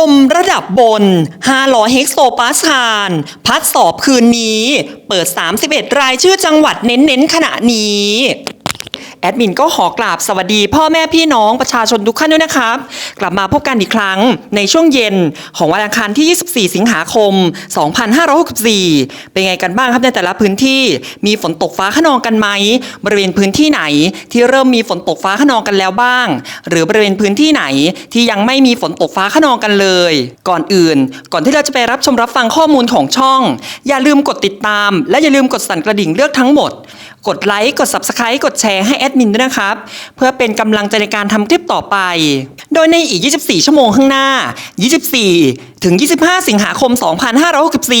ลมระดับบน500เฮกโซปาสคานพัดสอบคืนนี้ เปิด 31 รายชื่อจังหวัดเน้นๆขณะนี้ แอดมินก็ขอกราบสวัสดี พ่อแม่พี่น้องประชาชนทุกท่านด้วยนะครับ กลับมาพบกันอีกครั้งในช่วงเย็นของวันอังคารที่ 24 สิงหาคม 2564 เป็นไงกันบ้างครับในแต่ละพื้นที่มีฝนตกฟ้าขนองกันไหม บริเวณพื้นที่ไหนที่เริ่มมีฝนตกฟ้าขนองกันแล้วบ้าง หรือบริเวณพื้นที่ไหนที่ยังไม่มีฝนตกฟ้าขนองกันเลย ก่อนอื่น ก่อนที่เราจะไปรับชมรับฟังข้อมูลของช่อง อย่าลืมกดติดตาม และอย่าลืมกดสั่นกระดิ่งเลือกทั้งหมด กดไลค์กด Subscribe กดแชร์ให้แอดมินด้วยนะครับ เพื่อเป็นกำลังใจในการทำคลิปต่อไป โดยในอีก 24 ชั่วโมงข้างหน้า 24 ถึง 25 สิงหาคม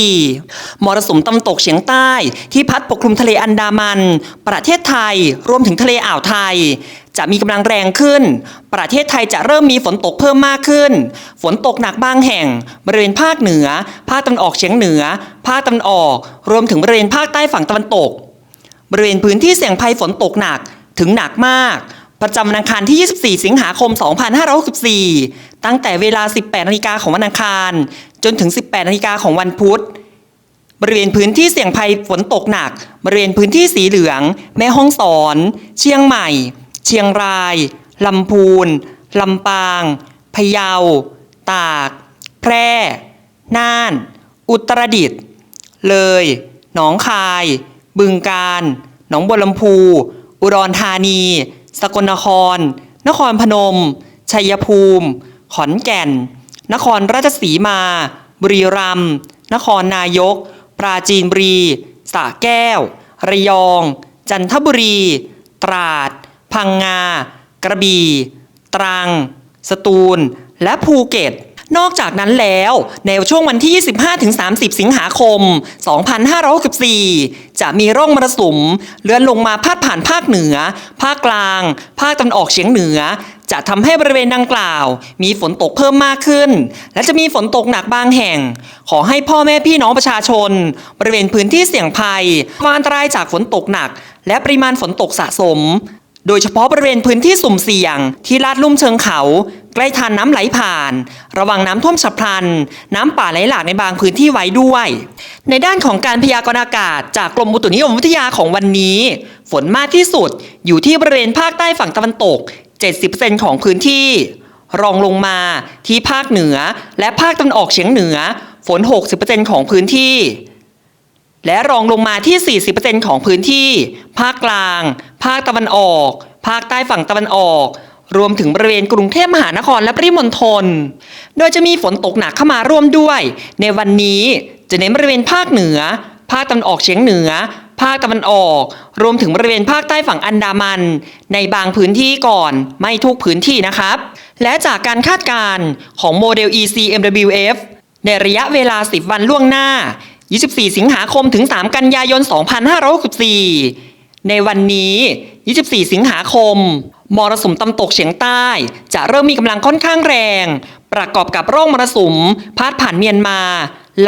2564 มรสุมตะวันตกเฉียงใต้ที่พัดปกคลุมทะเลอันดามัน ประเทศไทยรวมถึงทะเลอ่าวไทยจะมีกำลังแรงขึ้น ประเทศไทยจะเริ่มมีฝนตกเพิ่มมากขึ้น ฝนตกหนักบางแห่ง บริเวณภาคเหนือ ภาคตะวันออกเฉียงเหนือ ภาคตะวันออก รวมถึงบริเวณภาคใต้ฝั่งตะวันตก บริเวณพื้นที่เสี่ยงภัยฝนตกหนัก ถึงหนักมาก ประจำวันอังคารที่ 24 สิงหาคม 2564 ตั้งแต่เวลา 18นาฬิกาของวันอังคาร จนถึง 18นาฬิกาของวันพุธบริเวณพื้นที่เสี่ยงภัยฝนตกหนัก บริเวณพื้นที่สีเหลือง แม่ฮ่องสอน เชียงใหม่ เชียงราย ลำพูน ลำปาง พะเยา ตาก แพร่ น่าน อุตรดิตถ์ เลย หนองคาย บึงกาฬ หนองบัวลำพู อุดรธานี สกลนคร นครพนม ชัยภูมิ ขอนแก่น นครราชสีมา บุรีรัมย์ นครนายก ปราจีนบุรีสระแก้ว ระยอง จันทบุรี ตราด พังงา กระบี่ ตรัง สตูล และภูเก็ต นอกจากนั้นแล้ว ในช่วงวันที่ 25-30 สิงหาคม 2564 จะมีร่องมรสุมเลื่อนลงมาพาดผ่านภาคเหนือ ภาคกลาง ภาคตะวันออกเฉียงเหนือ จะทำให้บริเวณดังกล่าว มีฝนตกเพิ่มมากขึ้น และจะมีฝนตกหนักบางแห่ง ขอให้พ่อแม่พี่น้องประชาชน บริเวณพื้นที่เสี่ยงภัยระวังอันตรายจากฝนตกหนัก และปริมาณฝนตกสะสม โดยเฉพาะบริเวณพื้นที่สุ่มเสี่ยง ที่ลาดลุ่มเชิงเขา ใกล้ทานน้ำไหลผ่าน ระวังน้ำท่วมฉับพลัน น้ำป่าไหลหลากในบางพื้นที่ไว้ด้วย ในด้านของการพยากรณ์อากาศ จากกรมอุตุนิยมวิทยาของวันนี้ ฝนมากที่สุดอยู่ที่บริเวณภาคใต้ฝั่งตะวันตก 70%ของพื้นที่ รองลงมาที่ภาคเหนือและภาคตะวันออกเฉียงเหนือ ฝน 60%ของพื้นที่ และรองลงมาที่ 40%ของพื้นที่ ภาคกลาง ภาคตะวันออก ภาคใต้ฝั่งตะวันออก รวมถึงบริเวณกรุงเทพมหานครและปริมณฑล โดยจะมีฝนตกหนักเข้ามาร่วมด้วย ในวันนี้จะเน้นบริเวณภาคเหนือ ภาคตะวันออกเฉียงเหนือ ภาคตะวันออก รวมถึงบริเวณภาคใต้ฝั่งอันดามัน ในบางพื้นที่ก่อน ไม่ทุกพื้นที่นะครับ และจากการคาดการณ์ของโมเดล ECMWF ในระยะเวลา 10 วันล่วงหน้า 24 สิงหาคมถึง 3 กันยายน 2564 ในวันนี้ 24 สิงหาคม มรสุมตำตกเฉียงใต้ จะเริ่มมีกำลังค่อนข้างแรง ประกอบกับร่องมรสุมพาดผ่านเมียนมา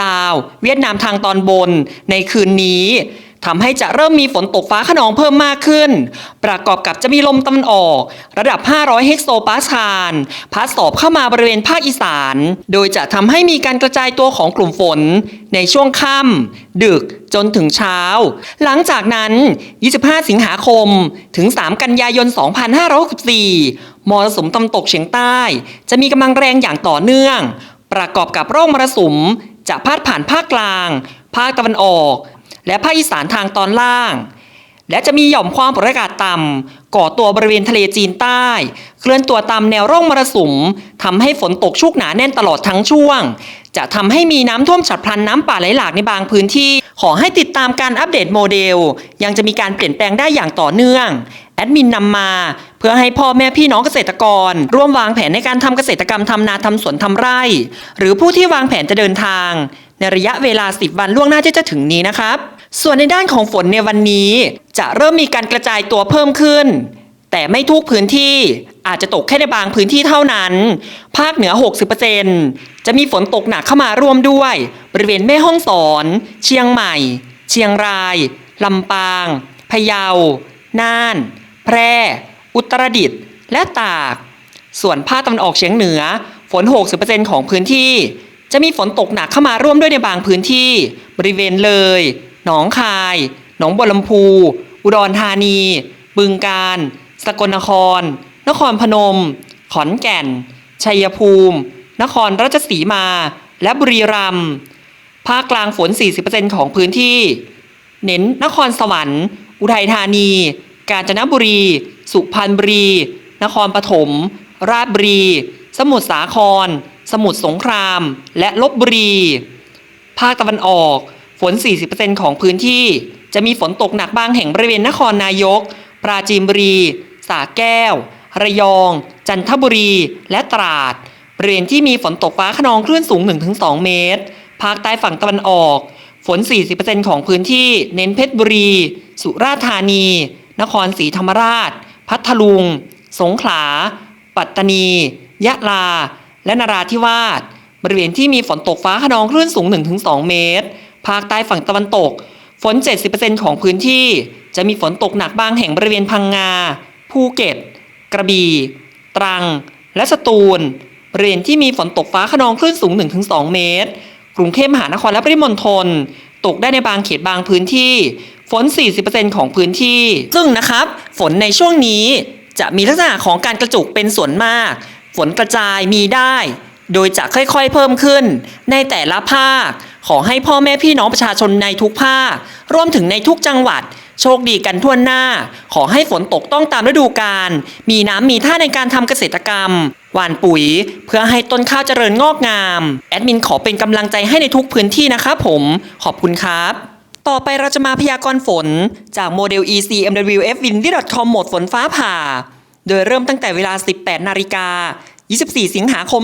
ลาว เวียดนามทางตอนบน ในคืนนี้ ทำให้จะเริ่มมีฝนตกฟ้าขนองเพิ่มมากขึ้น ประกอบกับจะมีลมตะวันออก ระดับ 500 เฮกโซปาสคาลพัดสอบเข้ามาบริเวณภาคอีสาน โดยจะทำให้มีการกระจายตัวของกลุ่มฝน ในช่วงค่ำดึกจนถึงเช้า หลังจากนั้น 25 สิงหาคม ถึง 3 กันยายน 2564 มรสุมตะวันตกเฉียงใต้ จะมีกำลังแรงอย่างต่อเนื่อง ประกอบกับร่องมรสุมจะพาดผ่านภาคกลาง ภาคตะวันออก และภาคอีสานทางตอนล่าง และจะมีหย่อมความกดอากาศต่ำก่อตัวบริเวณทะเลจีนใต้ เคลื่อนตัวตามแนวร่องมรสุมทำให้ฝนตกชุกหนาแน่นตลอดทั้งช่วง จะทำให้มีน้ำท่วมฉับพลันน้ำป่าไหลหลากในบางพื้นที่ ขอให้ติดตามการอัปเดตโมเดล ยังจะมีการเปลี่ยนแปลงได้อย่างต่อเนื่องแอดมินนำมาเพื่อให้พ่อแม่พี่น้องเกษตรกร ร่วมวางแผนในการทำเกษตรกรรมทำนาทำสวนทำไร่ หรือผู้ที่วางแผนจะเดินทาง ในระยะเวลา 10 วันล่วงหน้าที่จะถึงนี้นะครับ ส่วนในด้านของฝนในวันนี้จะเริ่มมีการกระจายตัวเพิ่มขึ้น แต่ไม่ทุกพื้นที่อาจจะตกแค่ในบางพื้นที่เท่านั้น ภาคเหนือ 60%จะมีฝนตกหนักเข้ามาร่วมด้วย บริเวณแม่ฮ่องสอน เชียงใหม่ เชียงราย ลำปาง พะเยา น่าน แพร่ อุตรดิตถ์ และตาก ส่วนภาคตะวันออกเฉียงเหนือฝฝน60%ของพื้นที่ จะมีฝนตกหนักเข้ามาร่วมด้วยในบางพื้นที่ บริเวณเลย หนองคาย หนองบัวลำพู อุดรธานี บึงกาฬ สกลนคร นครพนม ขอนแก่น ชัยภูมิ นครราชสีมา และบุรีรัมย์ ภาคกลางฝน 40%ของพื้นที่ เน้นนครสวรรค์ อุทัยธานี กาญจนบุรี สุพรรณบุรี นครปฐม ราชบุรี สมุทรสาคร สมุทรสงคราม และลบบุรี ภาคตะวันออก ฝน 40%ของพื้นที่ จะมีฝนตกหนักบางแห่งบริเวณนครนายก ปราจีนบุรีสระแก้ว ระยอง จันทบุรี และตราด บริเวณที่มีฝนตกฟ้าขนองคลื่นสูง 1-2 เมตร ภาคใต้ฝั่งตะวันออก ฝน 40%ของพื้นที่ เน้นเพชรบุรี สุราษฎร์ธานี นครศรีธรรมราช พัทลุง สงขลา ปัตตานี ยะลา และนราธิวาส บริเวณที่มีฝนตกฟ้าขนองคลื่นสูง 1-2 เมตร ภาคใต้ฝั่งตะวันตก ฝน 70%ของพื้นที่ จะมีฝนตกหนักบางแห่งบริเวณพังงา ภูเก็ต กระบี่ ตรัง และสตูล บริเวณที่มีฝนตกฟ้าขนองคลื่นสูง 1-2 เมตร กรุงเทพมหานครและปริมณฑลตกได้ในบางเขตบางพื้นที่ ฝน 40%ของพื้นที่ ซึ่งนะครับ ฝนในช่วงนี้จะมีลักษณะของการกระจุกเป็นส่วนมาก ฝนกระจายมีได้ โดยจะค่อยๆเพิ่มขึ้นในแต่ละภาค ขอให้พ่อแม่พี่น้องประชาชนในทุกภาครวมถึงในทุกจังหวัด โชคดีกันทั่วหน้า ขอให้ฝนตกต้องตามฤดูกาลมีน้ำมีท่าในการทำเกษตรกรรมหว่านปุ๋ย เพื่อให้ต้นข้าวเจริญงอกงาม แอดมินขอเป็นกำลังใจให้ในทุกพื้นที่นะครับผมขอบคุณครับ ต่อไปเราจะมาพยากรณ์ฝน จากโมเดล ECMWF windy.com โหมดฝนฟ้าผ่า โดยเริ่มตั้งแต่เวลา 18 นาฬิกา 24 สิงหาคม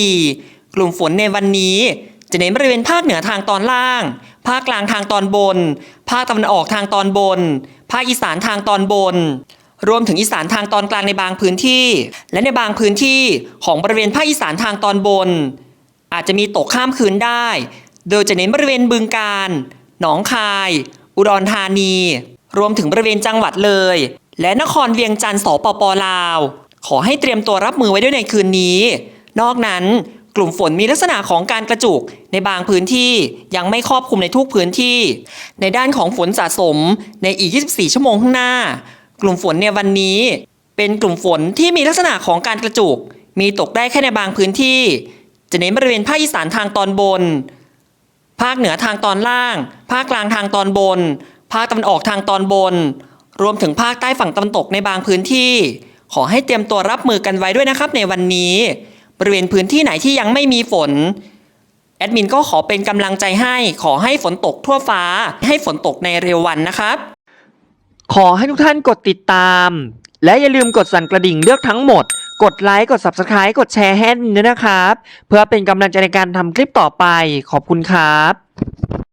2564 กลุ่มฝนในวันนี้ จะเน้นบริเวณภาคเหนือทางตอนล่าง ภาคกลางทางตอนบน ภาคตะวันออกทางตอนบน ภาคอีสานทางตอนบน รวมถึงอีสานทางตอนกลางในบางพื้นที่ และในบางพื้นที่ของบริเวณภาคอีสานทางตอนบน อาจจะมีตกข้ามคืนได้ โดยจะเน้นบริเวณบึงกาฬหนองคาย อุดรธานี รวมถึงบริเวณจังหวัดเลย และนครเวียงจันทร์สปปลาว ขอให้เตรียมตัวรับมือไว้ด้วยในคืนนี้ นอกนั้น กลุ่มฝนมีลักษณะของการกระจุกในบางพื้นที่ยังไม่ครอบคลุมในทุกพื้นที่ ในด้านของฝนสะสมในอีก 24 ชั่วโมงข้างหน้า กลุ่มฝนในวันนี้ เป็นกลุ่มฝนที่มีลักษณะของการกระจุก มีตกได้แค่ในบางพื้นที่ จะเน้นบริเวณภาคอีสานทางตอนบน ภาคเหนือทางตอนล่าง ภาคกลางทางตอนบน ภาคตะวันออกทางตอนบน รวมถึงภาคใต้ฝั่งตะวันตกในบางพื้นที่ ขอให้เตรียมตัวรับมือกันไว้ด้วยนะครับในวันนี้ บริเวณพื้นที่ไหนที่ยังไม่มีฝนแอดมินก็ขอเป็นกำลังใจให้ ขอให้ฝนตกทั่วฟ้า ให้ฝนตกในเร็ววันนะครับ ขอให้ทุกท่านกดติดตาม และอย่าลืมกดสั่นกระดิ่งเลือกทั้งหมด กดไลค์ กด Subscribe กดแชร์ให้ด้วยนะครับ เพื่อเป็นกำลังใจในการทำคลิปต่อไป ขอบคุณครับ